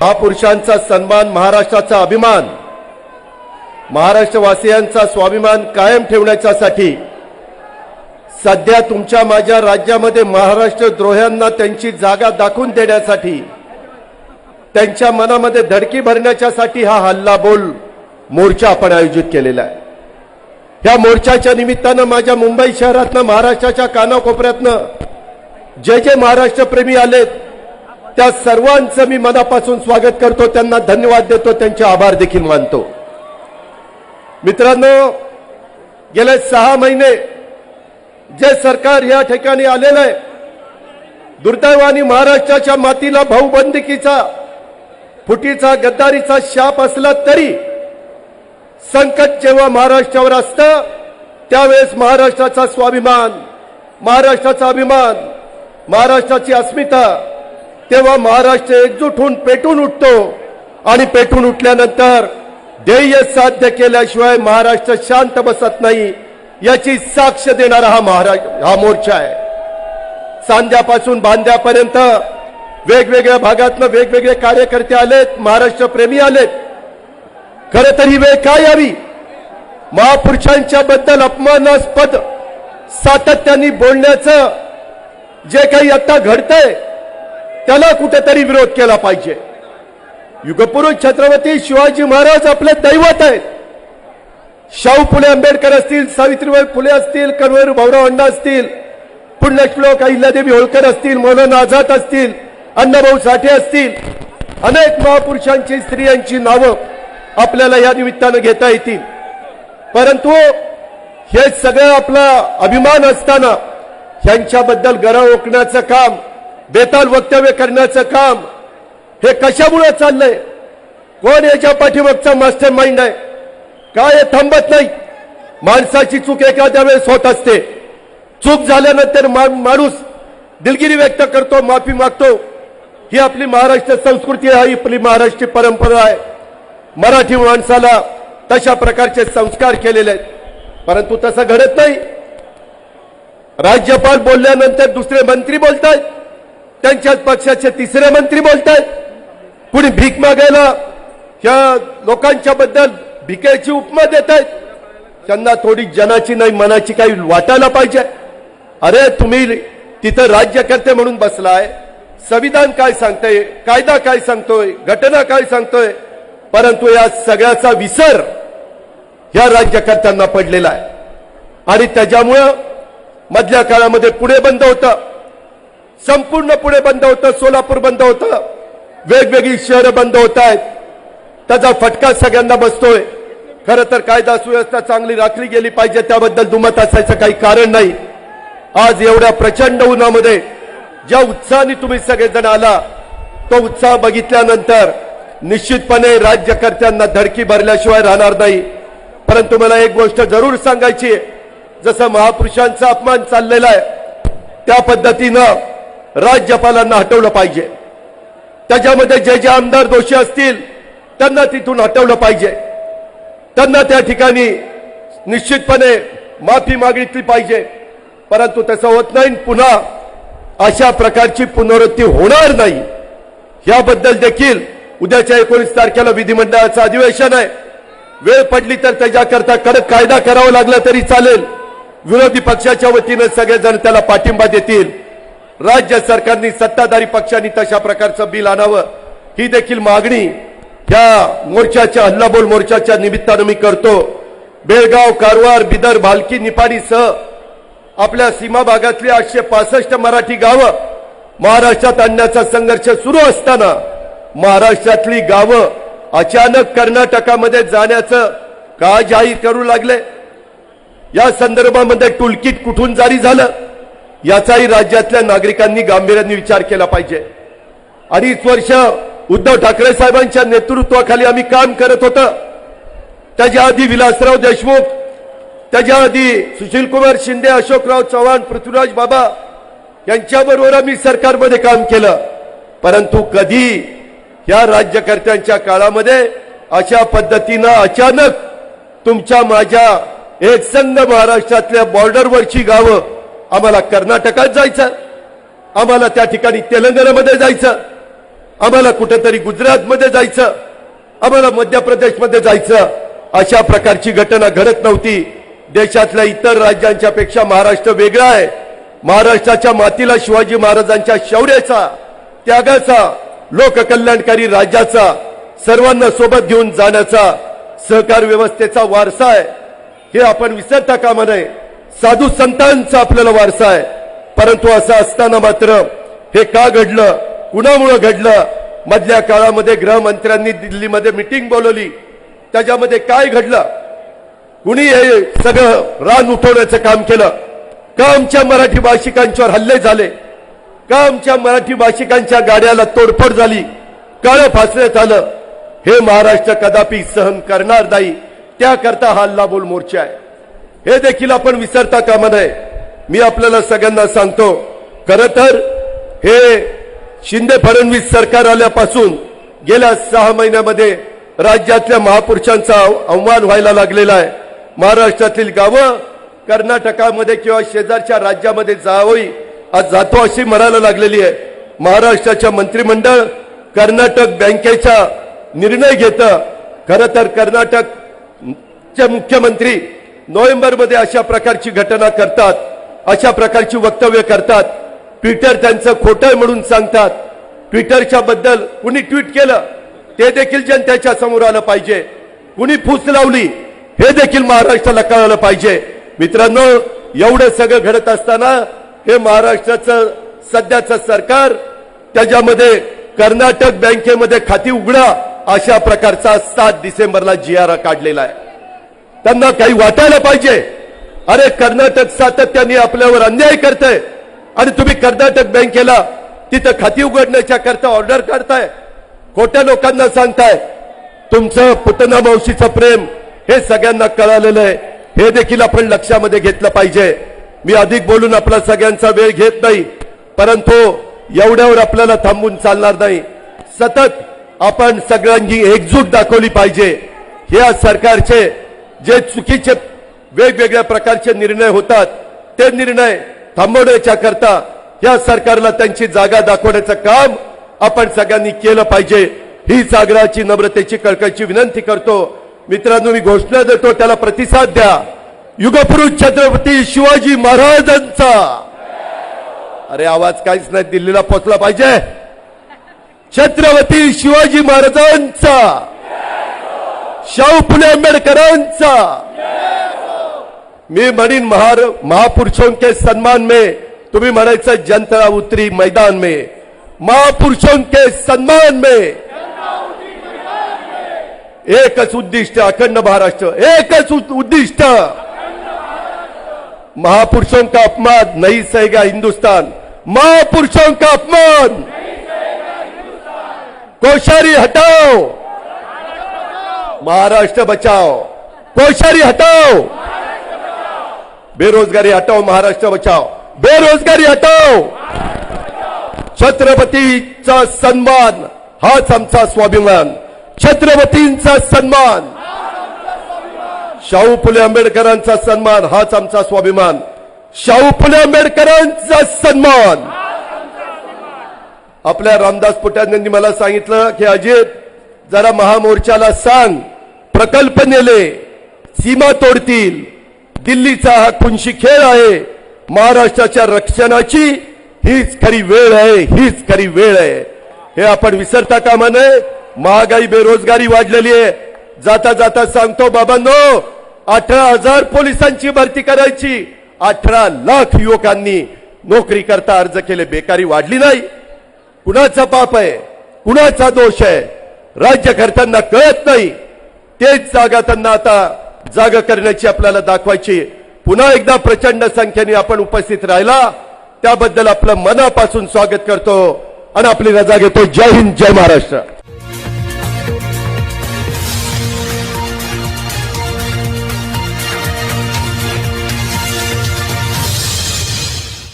महापुरुषांचा सन्मान महाराष्ट्राचा अभिमान महाराष्ट्रवासियांचा स्वाभिमान कायम ठेवण्याच्यासाठी सध्या तुमच्या माझ्या राज्यामध्ये महाराष्ट्र द्रोह्यांना त्यांची जागा दाखवून देण्यासाठी त्यांच्या मनामध्ये धडकी भरण्याच्यासाठी हा हल्ला बोल मोर्चा आपण आयोजित केलेला आहे. या मोर्चाच्या निमित्तानं माझ्या मुंबई शहरातनं महाराष्ट्राच्या कानाकोपऱ्यातनं जे जे महाराष्ट्रप्रेमी आलेत त्या सर्वांचं मी मनापासून स्वागत करतो त्यांना धन्यवाद देतो त्यांचे आभार देखील मानतो. मित्रांनो गेले सहा महिने जे सरकार या ठिकाणी आलेलं आहे दुर्दैवानी महाराष्ट्राच्या मातीला भाऊबंदकीचा फुटीचा गद्दारीचा शाप असला तरी संकट जेव्हा महाराष्ट्रावर असतं त्यावेळेस महाराष्ट्राचा स्वाभिमान महाराष्ट्राचा अभिमान महाराष्ट्राची अस्मिता तेव्हा महाराष्ट्र एकजूट होऊन पेटून उठतो. आणि पेटून उठल्यानंतर ध्येय साध्य केल्याशिवाय महाराष्ट्र शांत बसत नाही याची साक्ष देणारा हा महाराष्ट्र हा मोर्चा आहे. सांध्यापासून बांध्यापर्यंत वेगवेगळ्या भागातनं वेगवेगळे कार्यकर्ते आलेत महाराष्ट्र प्रेमी आलेत. खर तर ही वेळ काय यावी? महापुरुषांच्या बद्दल अपमानास्पद सातत्याने बोलण्याचं जे काही आता घडतंय त्याला कुठेतरी विरोध केला पाहिजे. युगपुरुष छत्रपती शिवाजी महाराज आपले दैवत आहेत. शाहू फुले आंबेडकर असतील सावित्रीबाई फुले असतील कर्वेर भाऊराव अण्णा असतील पुण्यश्लोक अहिल्यादेवी होळकर असतील मौलाना आझाद असतील अण्णाभाऊ साठे असतील अनेक महापुरुषांची स्त्रियांची नावं आपल्याला या निमित्तानं घेता येतील. परंतु हे सगळं आपला अभिमान असताना ह्यांच्याबद्दल गरा ओकण्याचं काम बेताल वक्तव्य करण्याचं काम हे कशामुळे चाललंय? कोण याच्या पाठीमागचा मास्टर माइंड आहे? काय हे थांबत नाही? माणसाची चूक एखाद्या वेळेस होत असते. चूक झाल्यानंतर मा- माणूस दिलगिरी व्यक्त करतो माफी मागतो. ही आपली महाराष्ट्र संस्कृती आहे ही आपली महाराष्ट्रीय परंपरा आहे. मराठी माणसाला तशा प्रकारचे संस्कार केलेले आहेत. परंतु तसं घडत नाही. राज्यपाल बोलल्यानंतर दुसरे मंत्री बोलतायत. त्यांच्याच पक्षाचे तिसरे मंत्री बोलतायत. कुणी भीक मागायला या लोकांच्या बद्दल भिकेची उपमा देत आहेत त्यांना थोडी जनाची नाही मनाची काही वाटायला पाहिजे. अरे तुम्ही तिथं राज्यकर्ते म्हणून बसलाय. संविधान काय सांगतंय कायदा काय सांगतोय घटना काय सांगतोय? परंतु या सगळ्याचा विसर या राज्यकर्त्यांना पडलेला आहे. आणि त्याच्यामुळं मधल्या काळामध्ये पुढे बंद होतं. संपूर्ण पुणे बंद होतं सोलापूर बंद होतं. वेगवेगळी शहरं बंद होत आहेत. त्याचा फटका सगळ्यांना बसतोय. खरं तर कायदा सुव्यवस्था चांगली राखली गेली पाहिजे त्याबद्दल दुमत असायचं काही कारण नाही. आज एवढ्या प्रचंड उन्हामध्ये ज्या उत्साहाने तुम्ही सगळेजण आला तो उत्साह बघितल्यानंतर निश्चितपणे राज्यकर्त्यांना धडकी भरल्याशिवाय राहणार नाही. परंतु मला एक गोष्ट जरूर सांगायची आहे. जसं महापुरुषांचा अपमान चाललेला आहे त्या पद्धतीनं राज्यपालांना हटवलं पाहिजे. त्याच्यामध्ये जे जे आमदार दोषी असतील त्यांना तिथून हटवलं पाहिजे. त्यांना त्या ठिकाणी निश्चितपणे माफी मागितली पाहिजे. परंतु तसं होत नाही पुन्हा अशा प्रकारची पुनरावृत्ती होणार नाही. याबद्दल देखील उद्याच्या एकोणीस तारखेला विधिमंडळाचं अधिवेशन आहे. वेळ पडली तर त्याच्याकरता कडक कायदा करावा लागला तरी चालेल. विरोधी पक्षाच्या वतीनं सगळेजण त्याला पाठिंबा देतील. राज्य सरकारनी सत्ताधारी पक्षांनी तशा प्रकारचं बिल आणावं. ही देखील मागणी या मोर्चाच्या हल्लाबोल मोर्चाच्या निमित्तानं मी करतो. बेळगाव कारवार बिदर भालकी निपाणीसह आपल्या सीमा भागातली आठशे पासष्ट मराठी गावं महाराष्ट्रात आणण्याचा संघर्ष सुरू असताना महाराष्ट्रातली गावं अचानक कर्नाटकामध्ये जाण्याचं का जाहीर करू लागले? या संदर्भामध्ये टुलकीत कुठून जारी झालं? याचाही राज्यातल्या नागरिकांनी गांभीर्याने विचार केला पाहिजे. अडीच वर्ष उद्धव ठाकरे साहेबांच्या नेतृत्वाखाली आम्ही काम करत होतं. त्याच्या आधी विलासराव देशमुख त्याच्या आधी सुशीलकुमार शिंदे अशोकराव चव्हाण पृथ्वीराज बाबा यांच्याबरोबर आम्ही सरकारमध्ये काम केलं. परंतु कधी या राज्यकर्त्यांच्या काळामध्ये अशा पद्धतीनं अचानक तुमच्या माझ्या एकसंघ महाराष्ट्रातल्या बॉर्डरवरची गावं आम्हाला कर्नाटकात जायचं आम्हाला त्या ठिकाणी तेलंगणामध्ये जायचं आम्हाला कुठेतरी गुजरातमध्ये जायचं आम्हाला मध्य प्रदेशमध्ये जायचं. अशा प्रकारची घटना घडत नव्हती. देशातल्या इतर राज्यांच्या पेक्षा महाराष्ट्र वेगळा आहे. महाराष्ट्राच्या मातीला शिवाजी महाराजांच्या शौर्याचा त्यागाचा लोककल्याणकारी राज्याचा सर्वांना सोबत घेऊन जाण्याचा सहकार व्यवस्थेचा वारसा आहे. हे आपण विसरता कामा नये. साधू संतांचा आपल्याला वारसा आहे. परंतु असं असताना मात्र हे का घडलं? कुणामुळं घडलं? मधल्या काळामध्ये गृहमंत्र्यांनी दिल्लीमध्ये मिटिंग बोलवली. त्याच्यामध्ये काय घडलं? कुणी हे सगळं रान उठवण्याचं काम केलं? का आमच्या मराठी भाषिकांच्यावर हल्ले झाले? का आमच्या मराठी भाषिकांच्या गाड्याला तोडफोड झाली? काळं फासण्यात आलं? हे महाराष्ट्र कदापि सहन करणार नाही. त्याकरता हा हल्लाबोल मोर्चा आहे. हे देखील आपण विसरता कामा नये. मी आपल्याला सगळ्यांना सांगतो खर तर हे शिंदे फडणवीस सरकार आल्यापासून गेल्या सहा महिन्यामध्ये राज्यातल्या महापुरुषांचा आव्हान व्हायला लागलेला आहे. महाराष्ट्रातील गावं कर्नाटकामध्ये किंवा शेजारच्या राज्यामध्ये जावई आज जातो अशी म्हणायला लागलेली आहे. महाराष्ट्राच्या मंत्रिमंडळ कर्नाटक बँकेचा निर्णय घेतं. खरं तर कर्नाटकचे मुख्यमंत्री नोव्हेंबरमध्ये अशा प्रकारची घटना करतात अशा प्रकारची वक्तव्य करतात. ट्विटर त्यांचं खोटं म्हणून सांगतात. ट्विटरच्या बद्दल कुणी ट्विट केलं ते देखील जनतेच्या समोर आलं पाहिजे. कुणी फूस लावली हे देखील महाराष्ट्राला कळालं पाहिजे. मित्रांनो एवढं सगळं घडत असताना हे महाराष्ट्राचं सध्याचं सरकार त्याच्यामध्ये कर्नाटक बँकेमध्ये खाती उघडा अशा प्रकारचा सात डिसेंबरला जी आर काढलेला आहे. त्यांना काही वाटायला पाहिजे. अरे कर्नाटक सातत्याने आपल्यावर अन्याय करतंय. आणि तुम्ही कर्नाटक बँकेला तिथं खाती उघडण्याच्या करता ऑर्डर काढताय. खोट्या लोकांना सांगताय. तुमचं पुतना मावशीचं प्रेम हे सगळ्यांना कळालेलं आहे. हे देखील आपण लक्षामध्ये घेतलं पाहिजे. मी अधिक बोलून आपला सगळ्यांचा वेळ घेत नाही. परंतु एवढ्यावर आपल्याला थांबून चालणार नाही. सतत आपण सगळ्यांनी एकजूट दाखवली पाहिजे. या सरकारचे जे चुकीचे वेगवेगळ्या प्रकारचे निर्णय होतात ते निर्णय थांबवण्याच्या करता या सरकारला त्यांची जागा दाखवण्याचं काम आपण सगळ्यांनी केलं पाहिजे. ही सागराची नम्रतेची कळकळची विनंती करतो. मित्रांनो मी घोषणा देतो त्याला प्रतिसाद द्या. युगपुरुष छत्रपती शिवाजी महाराजांचा. अरे आवाज काहीच नाही दिल्लीला पोचला पाहिजे. छत्रपती शिवाजी महाराजांचा. शाहू फुले आंबेडकरांचा. मी म्हणीन महार महापुरुषों के सम्मान में तुम्ही म्हणायचं जनता उतरी मैदान में. महापुरुषों के सम्मान में. एकच उद्दिष्ट अखंड महाराष्ट्र. एकच उद्दिष्ट. महापुरुषों का अपमान नहीं सहेगा हिंदुस्तान. महापुरुषों का अपमान. कोशारी हटाओ. महाराष्ट्र बचाओ। कोशारी हटाओ। बेरोजगारी हटाओ महाराष्ट्र बचाओ। बेरोजगारी हटाओ। छत्रपतीचा सन्मान हाच आमचा स्वाभिमान. छत्रपतींचा सन्मान शाहू फुले आंबेडकरांचा सन्मान हाच आमचा स्वाभिमान. शाहू फुले आंबेडकरांचा सन्मान. आपल्या रामदास पुटांनी मला सांगितलं की अजित जरा महामोर्चाला सांग. प्रकल्प नेले सीमा तोडतील. दिल्लीचा हा खुनशी खेळ आहे. महाराष्ट्राच्या रक्षणाची हीच खरी वेळ आहे हीच खरी वेळ आहे. हे आपण विसरता कामा नये. महागाई बेरोजगारी वाढलेली आहे. जाता जाता सांगतो बाबांनो अठरा हजार पोलिसांची भरती करायची. अठरा लाख युवकांनी नोकरी करता अर्ज केले. बेकारी वाढली नाही. कुणाचा पाप आहे? कुणाचा दोष आहे? राज्यकर्त्यांना कळत नाही. तेच जागा त्यांना आता जागा करण्याची आपल्याला दाखवायची. पुन्हा एकदा प्रचंड संख्येने आपण उपस्थित राहिला. त्याबद्दल आपलं मनापासून स्वागत करतो. आणि आपली रजा घेतो. जय हिंद जय महाराष्ट्र.